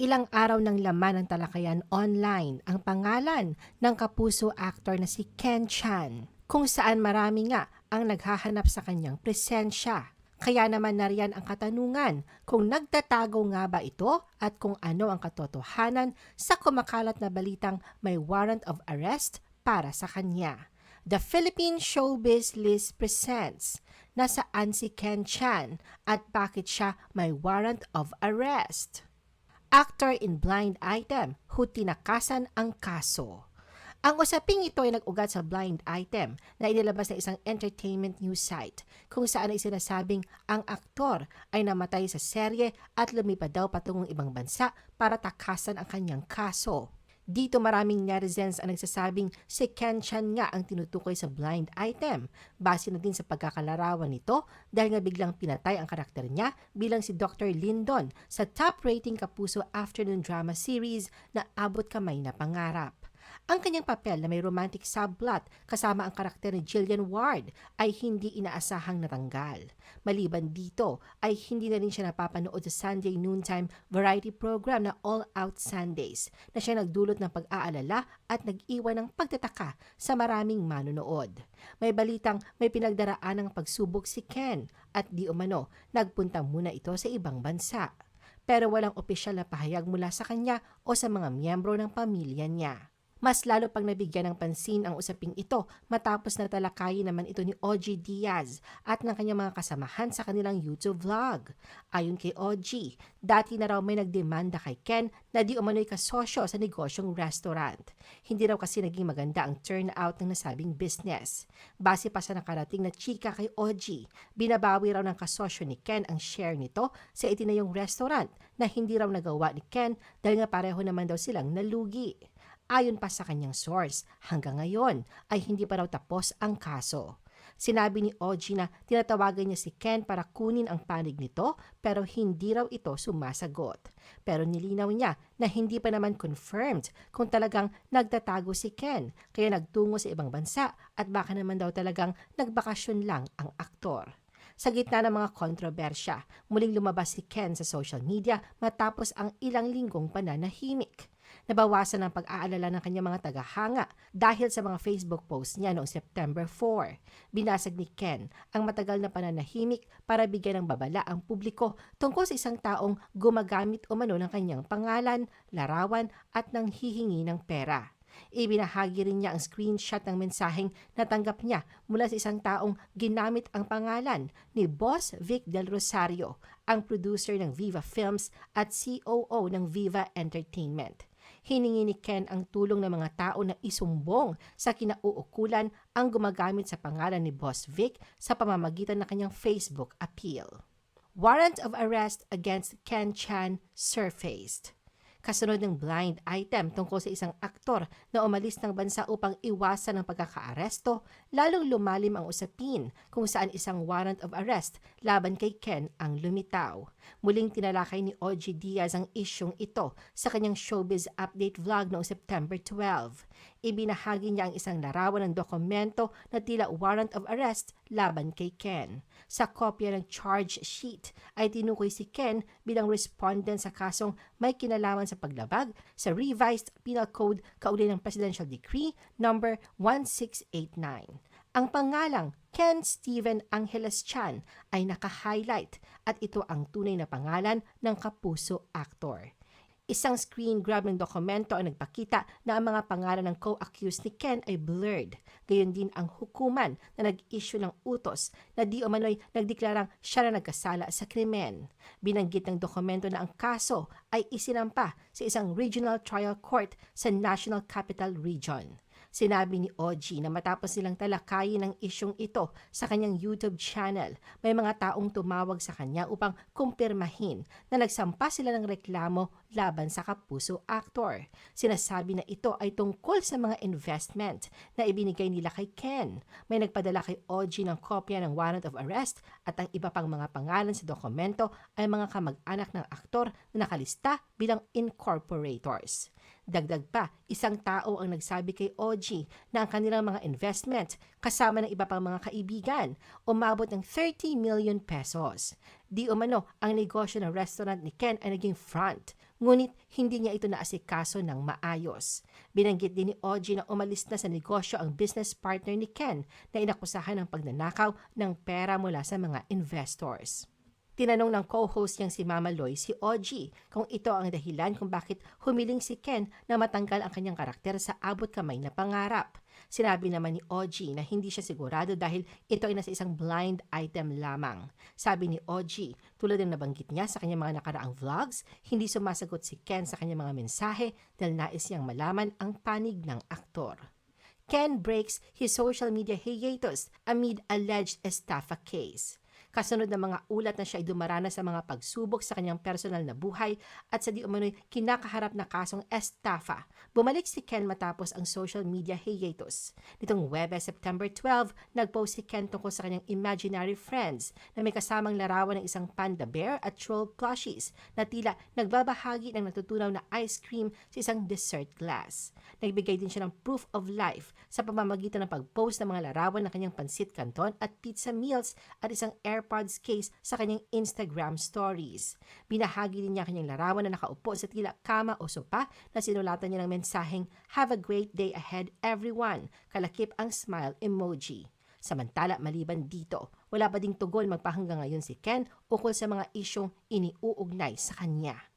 Ilang araw ng laman ng talakayan online ang pangalan ng kapuso actor na si Ken Chan, kung saan marami nga ang naghahanap sa kanyang presensya. Kaya naman nariyan ang katanungan kung nagtatago nga ba ito at kung ano ang katotohanan sa kumakalat na balitang may warrant of arrest para sa kanya. The Philippine Showbiz List presents Nasaan si Ken Chan at bakit siya may warrant of arrest? Actor in blind item who tinakasan ang kaso. Ang usaping ito ay nag-ugat sa blind item na inilabas ng isang entertainment news site kung saan ay sinasabing ang aktor ay namatay sa serye at lumipad daw patungong ibang bansa para takasan ang kanyang kaso. Dito maraming netizens ang nagsasabing si Ken Chan nga ang tinutukoy sa blind item. Base na din sa pagkakalarawan nito dahil nga biglang pinatay ang karakter niya bilang si Dr. Lindon sa top rating Kapuso afternoon drama series na Abot Kamay na Pangarap. Ang kanyang papel na may romantic subplot kasama ang karakter ni Jillian Ward ay hindi inaasahang natanggal. Maliban dito ay hindi na rin siya napapanood sa Sunday noontime variety program na All Out Sundays na siya nagdulot ng pag-aalala at nag-iwan ng pagtataka sa maraming manonood. May balitang may pinagdaraan ng pagsubok si Ken at di umano nagpunta muna ito sa ibang bansa. Pero walang opisyal na pahayag mula sa kanya o sa mga miyembro ng pamilya niya. Mas lalo pang nabigyan ng pansin ang usaping ito matapos na talakayin naman ito ni OG Diaz at ng kanyang mga kasamahan sa kanilang YouTube vlog. Ayon kay OG, dati na raw may nagdemanda kay Ken na di umano'y kasosyo sa negosyong restaurant. Hindi raw kasi naging maganda ang turnout ng nasabing business. Base pa sa nakarating na chika kay OG, binabawi raw ng kasosyo ni Ken ang share nito sa itinayong restaurant na hindi raw nagawa ni Ken dahil nga pareho naman daw silang nalugi. Ayon pa sa kanyang source, hanggang ngayon ay hindi pa raw tapos ang kaso. Sinabi ni OG na tinatawagan niya si Ken para kunin ang panig nito pero hindi raw ito sumasagot. Pero nilinaw niya na hindi pa naman confirmed kung talagang nagtatago si Ken kaya nagtungo sa ibang bansa at baka naman daw talagang nagbakasyon lang ang aktor. Sa gitna ng mga kontrobersya, muling lumabas si Ken sa social media matapos ang ilang linggong pananahimik. Nabawasan ang pag-aalala ng kanyang mga tagahanga dahil sa mga Facebook posts niya noong September 4. Binasag ni Ken ang matagal na pananahimik para bigyan ng babala ang publiko tungkol sa isang taong gumagamit umano ng kanyang pangalan, larawan at nang hihingi ng pera. Ibinahagi rin niya ang screenshot ng mensaheng natanggap niya mula sa isang taong ginamit ang pangalan ni Boss Vic Del Rosario, ang producer ng Viva Films at COO ng Viva Entertainment. Hiningi ni Ken ang tulong ng mga tao na isumbong sa kinauukulan ang gumagamit sa pangalan ni Boss Vic sa pamamagitan ng kanyang Facebook appeal. Warrant of arrest against Ken Chan surfaced kasunod ng blind item tungkol sa isang aktor na umalis ng bansa upang iwasan ang pagkakaaresto, lalong lumalim ang usapin kung saan isang warrant of arrest laban kay Ken ang lumitaw. Muling tinalakay ni OG Diaz ang isyong ito sa kanyang showbiz update vlog noong September 12. Ibinahagi niya ang isang larawan ng dokumento na tila warrant of arrest laban kay Ken. Sa kopya ng charge sheet ay tinukoy si Ken bilang respondent sa kasong may kinalaman sa paglabag sa revised penal code kaugnay ng Presidential Decree number 1689. Ang pangalang Ken Steven Angeles Chan ay naka-highlight at ito ang tunay na pangalan ng kapuso actor. Isang screen grab ng dokumento ang nagpakita na ang mga pangalan ng co-accused ni Ken ay blurred. Gayon din ang hukuman na nag-issue ng utos na di umano'y nagdeklarang siya na nagkasala sa krimen. Binanggit ng dokumento na ang kaso ay isinampa sa isang regional trial court sa National Capital Region. Sinabi ni OG na matapos nilang talakayin ang isyong ito sa kanyang YouTube channel, may mga taong tumawag sa kanya upang kumpirmahin na nagsampa sila ng reklamo laban sa kapuso actor. Sinasabi na ito ay tungkol sa mga investment na ibinigay nila kay Ken. May nagpadala kay OG ng kopya ng warrant of arrest at ang iba pang mga pangalan sa dokumento ay mga kamag-anak ng aktor na nakalista bilang incorporators. Dagdag pa, isang tao ang nagsabi kay OG na ang kanilang mga investment kasama ng iba pang mga kaibigan umabot ng 30 million pesos. Di umano ang negosyo ng restaurant ni Ken ay naging front. ngunit hindi niya ito naasikaso ng maayos. Binanggit din ni Oji na umalis na sa negosyo ang business partner ni Ken na inakusahan ng pagnanakaw ng pera mula sa mga investors. Tinanong ng co-host niyang si Mama Loy si Oji kung ito ang dahilan kung bakit humiling si Ken na matanggal ang kanyang karakter sa abot kamay na pangarap. Sinabi naman ni Oji na hindi siya sigurado dahil ito ay nasa isang blind item lamang. Sabi ni Oji, tulad ng nabanggit niya sa kanyang mga nakaraang vlogs, hindi sumasagot si Ken sa kanyang mga mensahe dahil nais niyang malaman ang panig ng aktor. Ken breaks his social media hiatus amid alleged estafa case. Kasunod ng mga ulat na siya ay dumaranas sa mga pagsubok sa kanyang personal na buhay at sa di umano'y kinakaharap na kasong estafa. Bumalik si Ken matapos ang social media hiatus. Nitong Webes, September 12, nagpost si Ken tungkol sa kanyang imaginary friends na may kasamang larawan ng isang panda bear at troll plushies na tila nagbabahagi ng natutunaw na ice cream sa isang dessert glass. Nagbigay din siya ng proof of life sa pamamagitan ng pag-post ng mga larawan ng kanyang pansit canton at pizza meals at isang AirPods case sa kanyang Instagram stories. Binahagi din niya ang kanyang larawan na nakaupo sa tila kama o sopa na sinulatan niya ng mensaheng Have a great day ahead everyone. Kalakip ang smile emoji. Samantala, maliban dito, wala pa ding tugon magpahanggang ngayon si Ken ukol sa mga isyong iniuugnay sa kanya.